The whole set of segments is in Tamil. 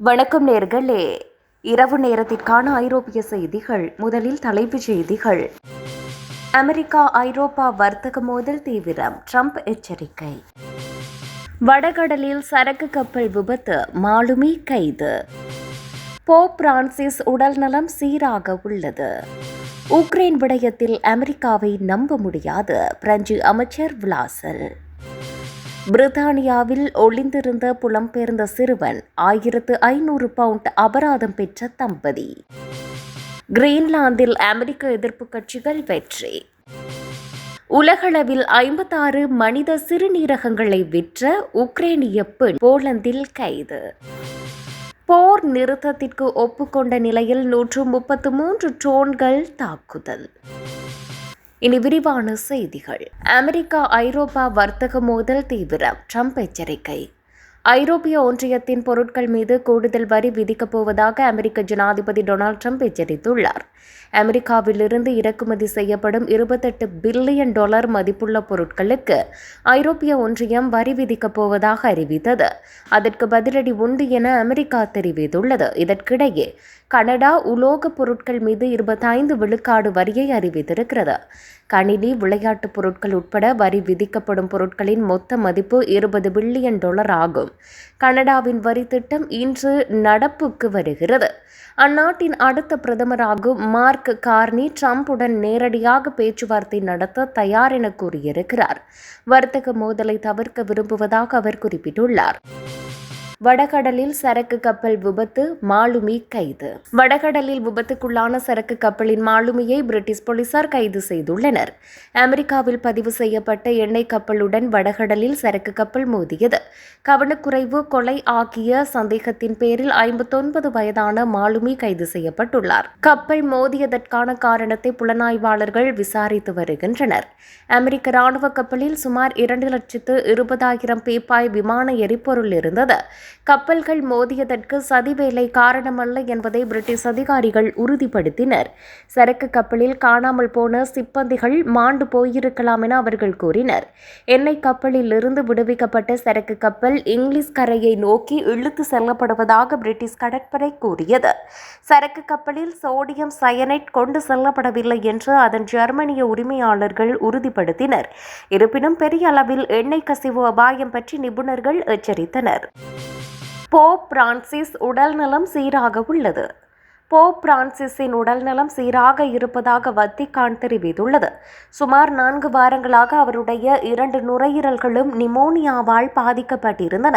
வணக்கம் நேர்களே. இரவு நேரத்திற்கான ஐரோப்பிய செய்திகள் முதலில் தலைப்புச் செய்திகள். அமெரிக்கா ஐரோப்பா வர்த்தக மோதல் தீவிரம் ட்ரம்ப் எச்சரிக்கை. வடகடலில் சரக்கு கப்பல் விபத்து மாலுமி கைது. போப் பிரான்சிஸ் உடல்நலம் சீராக உள்ளது. உக்ரைன் விடயத்தில் அமெரிக்காவை நம்ப முடியாது பிரெஞ்சு அமைச்சர் விளாசல். பிரித்தானியாவில் ஒளிந்திருந்த புலம்பெயர்ந்த சிறுவன் ஆயிரத்து ஐநூறு பவுண்ட் அபராதம் பெற்ற தம்பதி. கிரீன்லாந்தில் அமெரிக்க எதிர்ப்பு கட்சிகள் வெற்றி. உலகளவில் ஐம்பத்தாறு மனித சிறுநீரகங்களை விற்ற உக்ரைனிய பெண் போலந்தில் கைது. போர் நிறுத்தத்திற்கு ஒப்புக்கொண்ட நிலையில் நூற்று முப்பத்து மூன்று ட்ரோன்கள் தாக்குதல். இனி விரிவான செய்திகள். அமெரிக்கா ஐரோப்பா வர்த்தக மோதல் தீவிரம் ட்ரம்ப் எச்சரிக்கை. ஐரோப்பிய ஒன்றியத்தின் பொருட்கள் மீது கூடுதல் வரி விதிக்கப் போவதாக அமெரிக்க ஜனாதிபதி டொனால்ட் ட்ரம்ப் எச்சரித்துள்ளார். அமெரிக்காவிலிருந்து இறக்குமதி செய்யப்படும் இருபத்தெட்டு பில்லியன் டாலர் மதிப்புள்ள பொருட்களுக்கு ஐரோப்பிய ஒன்றியம் வரி விதிக்கப் போவதாக அறிவித்தது. அதற்கு பதிலடி உண்டு என அமெரிக்கா தெரிவித்துள்ளது. இதற்கிடையே கனடா உலோகப் பொருட்கள் மீது இருபத்தைந்து விழுக்காடு வரியை அறிவித்திருக்கிறது. கணினி விளையாட்டுப் பொருட்கள் உட்பட வரி விதிக்கப்படும் பொருட்களின் மொத்த மதிப்பு இருபது பில்லியன் டாலர் ஆகும். கனடாவின் வரி திட்டம் இன்று நடப்புக்கு வருகிறது. அந்நாட்டின் அடுத்த பிரதமராகும் மார்க் கார்னி ட்ரம்புடன் நேரடியாக பேச்சுவார்த்தை நடத்த தயார் என கூறியிருக்கிறார். வர்த்தக மோதலை தவிர்க்க விரும்புவதாக அவர் குறிப்பிட்டுள்ளார். வடகடலில் சரக்கு கப்பல் விபத்து மாலுமி கைது. வடகடலில் விபத்துக்குள்ளான சரக்கு கப்பலின் மாலுமியை பிரிட்டிஷ் போலீசார் கைது செய்துள்ளனர். அமெரிக்காவில் பதிவு செய்யப்பட்ட எண்ணெய் கப்பலுடன் வடகடலில் சரக்கு கப்பல் மோதியது. கவனக்குறைவு கொலை ஆகிய சந்தேகத்தின் பேரில் ஐம்பத்தொன்பது வயதான மாலுமி கைது செய்யப்பட்டுள்ளார். கப்பல் மோதியதற்கான காரணத்தை புலனாய்வாளர்கள் விசாரித்து வருகின்றனர். அமெரிக்க ராணுவ கப்பலில் சுமார் இரண்டு லட்சத்து இருபதாயிரம் பீப்பாய் விமான எரிபொருள் இருந்தது. கப்பல்கள் மோதியதற்கு சதிவேலை காரணமல்ல என்பதை பிரிட்டிஷ் அதிகாரிகள் உறுதிப்படுத்தினர். சரக்கு கப்பலில் காணாமல் போன சிப்பந்திகள் மாண்டு போயிருக்கலாம் என அவர்கள் கூறினர். எண்ணெய் கப்பலில் இருந்து விடுவிக்கப்பட்ட சரக்கு கப்பல் இங்கிலீஷ் கரையை நோக்கி இழுத்து செல்லப்படுவதாக பிரிட்டிஷ் கடற்படை கூறியது. சரக்கு கப்பலில் சோடியம் சயனைட் கொண்டு செல்லப்படவில்லை என்று அதன் ஜெர்மனிய உரிமையாளர்கள் உறுதிப்படுத்தினர். இருப்பினும் பெரிய அளவில் எண்ணெய் கசிவு அபாயம் பற்றி நிபுணர்கள் எச்சரித்தனர். போப் பிரான்சிஸ் உடல்நலம் சீராக உள்ளது. போப் பிரான்சிஸின் உடல்நலம் சீராக இருப்பதாக வத்திகான் தெரிவித்துள்ளது. சுமார் நான்கு வாரங்களாக அவருடைய இரண்டு நுரையீரல்களும் நிமோனியாவால் பாதிக்கப்பட்டிருந்தன.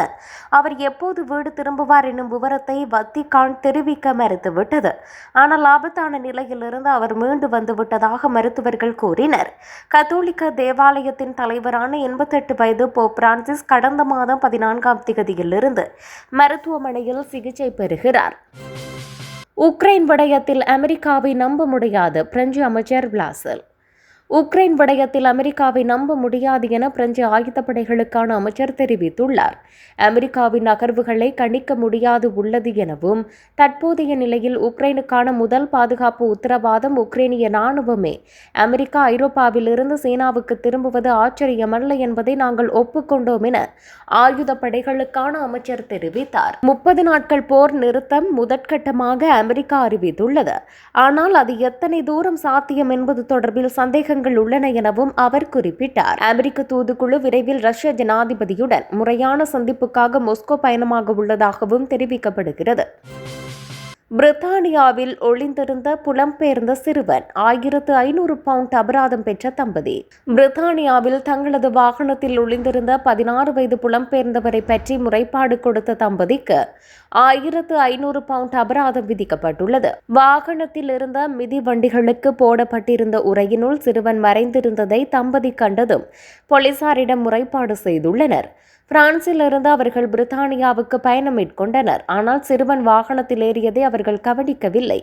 அவர் எப்போது வீடு திரும்புவார் என்னும் விவரத்தை வத்திகான் தெரிவிக்க மறுத்துவிட்டது. ஆனால் ஆபத்தான நிலையிலிருந்து அவர் மீண்டு வந்துவிட்டதாக மருத்துவர்கள் கூறினர். கத்தோலிக்க தேவாலயத்தின் தலைவரான எண்பத்தெட்டு வயது போப் பிரான்சிஸ் கடந்த மாதம் பதினான்காம் திகதியிலிருந்து மருத்துவமனையில் சிகிச்சை பெறுகிறார். உக்ரைன் விடயத்தில் அமெரிக்காவை நம்ப முடியாது பிரெஞ்சு அமைச்சர் விளாசல். உக்ரைன் விடயத்தில் அமெரிக்காவை நம்ப முடியாது என பிரெஞ்சு ஆயுதப்படைகளுக்கான அமைச்சர் தெரிவித்துள்ளார். அமெரிக்காவின் நகர்வுகளை கணிக்க முடியாது உள்ளது எனவும் தற்போதைய நிலையில் உக்ரைனுக்கான முதல் பாதுகாப்பு உத்தரவாதம் உக்ரைனிய ராணுவமே அமெரிக்கா ஐரோப்பாவிலிருந்து சீனாவுக்கு திரும்புவது ஆச்சரியமல்ல என்பதை நாங்கள் ஒப்புக்கொண்டோம் என ஆயுதப்படைகளுக்கான அமைச்சர் தெரிவித்தார். முப்பது நாட்கள் போர் நிறுத்தம் முதற்கட்டமாக அமெரிக்கா அறிவித்துள்ளது. ஆனால் அது எத்தனை தூரம் சாத்தியம் என்பது தொடர்பில் சந்தேகங்கள் உள்ளன எனவும் அவர் குறிப்பிட்டார். அமெரிக்க தூதுக்குழு விரைவில் ரஷ்ய ஜனாதிபதியுடன் முறையான சந்திப்புக்காக மொஸ்கோ பயணமாக உள்ளதாகவும் தெரிவிக்கப்படுகிறது. பிரித்தானியாவில் ஒளிந்திருந்த புலம்பெயர்ந்த சிறுவன் ஆயிரத்து ஐநூறு பவுண்ட் அபராதம் பெற்ற தம்பதி. பிரித்தானியாவில் தங்களது வாகனத்தில் ஒளிந்திருந்த பதினாறு வயது புலம்பெயர்ந்தவரை பற்றி முறைப்பாடு கொடுத்த தம்பதிக்கு ஆயிரத்து ஐநூறு பவுண்ட் அபராதம் விதிக்கப்பட்டுள்ளது. வாகனத்தில் இருந்த மிதி வண்டிகளுக்கு போடப்பட்டிருந்த உரையினுள் சிறுவன் மறைந்திருந்ததை தம்பதி கண்டதும் போலீசாரிடம் முறைப்பாடு செய்துள்ளனர். பிரான்சிலிருந்து அவர்கள் பிரித்தானியாவுக்கு பயணம் மேற்கொண்டனர். ஆனால் சிறுவன் வாகனத்தில் ஏறியதை அவர்கள் கவனிக்கவில்லை.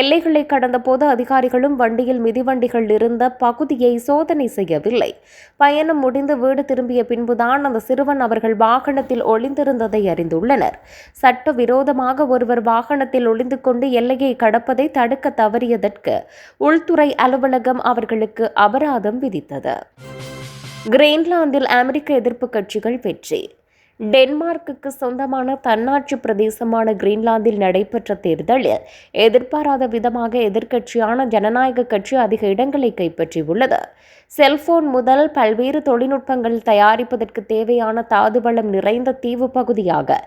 எல்லைகளை கடந்தபோது அதிகாரிகளும் வண்டியில் மிதிவண்டிகள் இருந்த பகுதியை சோதனை செய்யவில்லை. பயணம் முடிந்து வீடு திரும்பிய பின்புதான் அந்த சிறுவன் அவர்கள் வாகனத்தில் ஒளிந்திருந்ததை அறிந்துள்ளனர். சட்ட விரோதமாக ஒருவர் வாகனத்தில் ஒளிந்து கொண்டு எல்லையை கடப்பதை தடுக்க தவறியதற்கு உள்துறை அலுவலகம் அவர்களுக்கு அபராதம் விதித்தது. கிரீன்லாந்தில் அமெரிக்க எதிர்ப்பு கட்சிகள் வெற்றி. டென்மார்க்குக்கு சொந்தமான தன்னாட்சி பிரதேசமான கிரீன்லாந்தில் நடைபெற்ற தேர்தலில் எதிர்பாராத விதமாக எதிர்க்கட்சியான ஜனநாயக கட்சி அதிக இடங்களை கைப்பற்றியுள்ளது. செல்போன் முதல் பல்வேறு தொழில்நுட்பங்கள் தயாரிப்பதற்கு தேவையான தாதுவளம் நிறைந்த தீவு பகுதியாக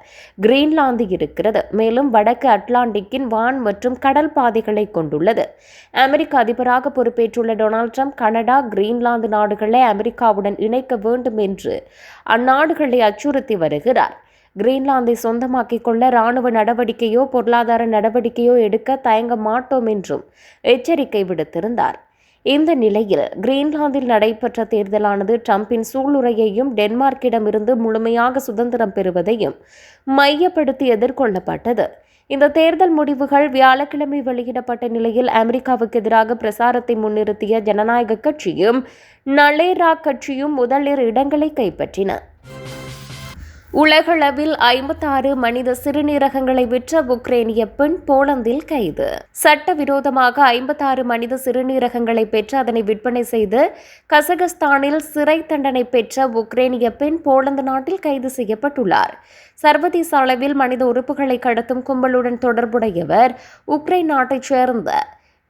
கிரீன்லாந்து இருக்கிறது. மேலும் வடக்கு அட்லாண்டிக்கின் வான் மற்றும் கடல் பாதைகளை கொண்டுள்ளது. அமெரிக்க அதிபராக பொறுப்பேற்றுள்ள டொனால்ட் ட்ரம்ப் கனடா கிரீன்லாந்து நாடுகளை அமெரிக்காவுடன் இணைக்க வேண்டும் என்று அந்நாடுகளை அச்சுறுத்தி வருகிறார். கிரீன்லாந்தை சொந்தமாக்கிக் கொள்ள இராணுவ நடவடிக்கையோ பொருளாதார நடவடிக்கையோ எடுக்க தயங்க மாட்டோம் என்றும் எச்சரிக்கை விடுத்திருந்தார். இந்த நிலையில் கிரீன்லாந்தில் நடைபெற்ற தேர்தலானது ட்ரம்பின் சூளுரையையும் டென்மார்க்கிடமிருந்து முழுமையாக சுதந்திரம் பெறுவதையும் மையப்படுத்தி எதிர்கொள்ளப்பட்டது. இந்த தேர்தல் முடிவுகள் வியாழக்கிழமை வெளியிடப்பட்ட நிலையில் அமெரிக்காவுக்கு எதிராக பிரசாரத்தை முன்னிறுத்திய ஜனநாயக கட்சியும் நளேரா கட்சியும் முதலிரு இடங்களை கைப்பற்றின. உலகளவில் ஐம்பத்தாறு மனித சிறுநீரகங்களை விற்ற உக்ரைனிய பெண் போலந்தில் கைது. சட்டவிரோதமாக ஐம்பத்தாறு மனித சிறுநீரகங்களை பெற்று அதனை விற்பனை செய்து கசகஸ்தானில் சிறை தண்டனை பெற்ற உக்ரைனிய பெண் போலந்து நாட்டில் கைது செய்யப்பட்டுள்ளார். சர்வதேச அளவில் மனித உறுப்புகளை கடத்தும் கும்பலுடன் தொடர்புடையவர் உக்ரைன் நாட்டைச் சேர்ந்த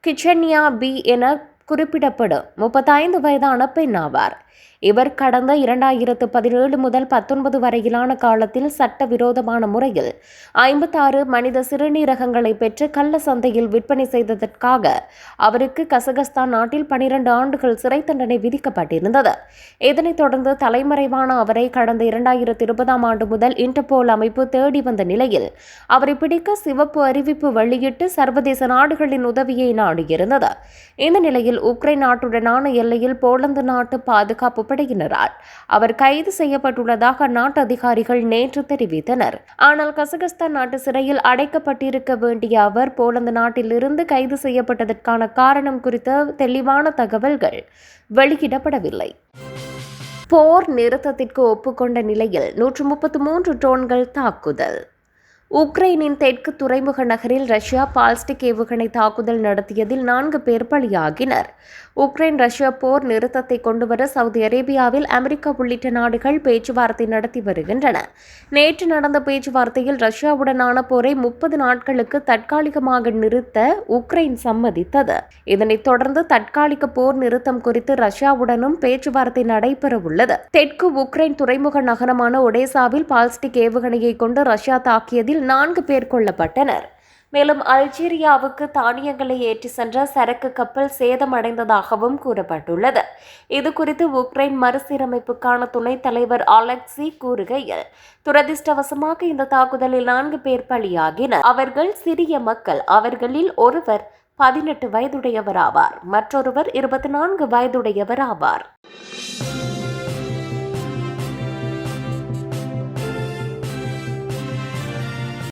கிச்சன்யா பி என குறிப்பிடப்படும் முப்பத்தைந்து வயதான பெண் ஆவார். இவர் கடந்த இரண்டாயிரத்து பதினேழு முதல் பத்தொன்பது வரையிலான காலத்தில் சட்டவிரோதமான முறையில் ஐம்பத்தாறு மனித சிறுநீரகங்களை பெற்று கள்ள சந்தையில் விற்பனை செய்ததற்காக அவருக்கு கசகஸ்தான் நாட்டில் பனிரெண்டு ஆண்டுகள் சிறை தண்டனை விதிக்கப்பட்டிருந்தது. இதனைத் தொடர்ந்து தலைமறைவான அவரை கடந்த இரண்டாயிரத்து இருபதாம் ஆண்டு முதல் இன்டர்போல் அமைப்பு தேடி வந்த நிலையில் அவரை பிடிக்க சிவப்பு அறிவிப்பு வெளியிட்டு சர்வதேச நாடுகளின் உதவியை நாடியிருந்தது. இந்த நிலையில் உக்ரைன் நாட்டுடனான எல்லையில் போலந்து நாட்டு பாதுகாப்பு படையினரால் அவர் கைது செய்யப்பட்டுள்ளதாக அந்நாட்டு அதிகாரிகள் நேற்று தெரிவித்தனர். ஆனால் கசகஸ்தான் நாட்டு சிறையில் அடைக்கப்பட்டிருக்க வேண்டிய அவர் போலந்து நாட்டிலிருந்து கைது செய்யப்பட்டதற்கான காரணம் குறித்த தெளிவான தகவல்கள் வெளியிடப்படவில்லை. போர் நிறுத்தத்திற்கு ஒப்புக்கொண்ட நிலையில் நூற்று முப்பத்து மூன்று டோன்கள் தாக்குதல். உக்ரைனின் தெற்கு துறைமுக நகரில் ரஷ்யா பால்ஸ்டிக் ஏவுகணை தாக்குதல் நடத்தியதில் நான்கு பேர் பலியாகினர். உக்ரைன் ரஷ்யா போர் நிறுத்தத்தை கொண்டுவர சவுதி அரேபியாவில் அமெரிக்கா உள்ளிட்ட நாடுகள் பேச்சுவார்த்தை நடத்தி வருகின்றன. நேற்று நடந்த பேச்சுவார்த்தையில் ரஷ்யாவுடனான போரை முப்பது நாட்களுக்கு தற்காலிகமாக நிறுத்த உக்ரைன் சம்மதித்தது. இதனைத் தொடர்ந்து தற்காலிக போர் நிறுத்தம் குறித்து ரஷ்யாவுடனும் பேச்சுவார்த்தை நடைபெறவுள்ளது தெற்கு உக்ரைன் துறைமுக நகரமான ஒடேசாவில் பால்ஸ்டிக் ஏவுகணையை கொண்டு ரஷ்யா தாக்கியதில் நான்கு பேர் கொல்லப்பட்டனர். மேலும் அல்ஜீரியாவுக்கு தானியங்களை ஏற்றி சென்ற சரக்கு கப்பல் சேதமடைந்ததாகவும் கூறப்பட்டுள்ளது. இது குறித்து உக்ரைன் மறுசீரமைப்புக்கான துணைத் தலைவர் அலெக்சி கூறுகையில் துரதிர்ஷ்டவசமாக இந்த தாக்குதலில் நான்கு பேர் பலியாகினர். அவர்கள் சிறிய மக்கள். அவர்களில் ஒருவர் பதினெட்டு வயதுடையவர் ஆவார் மற்றொருவர் இருபத்தி நான்கு வயதுடையவர் ஆவார்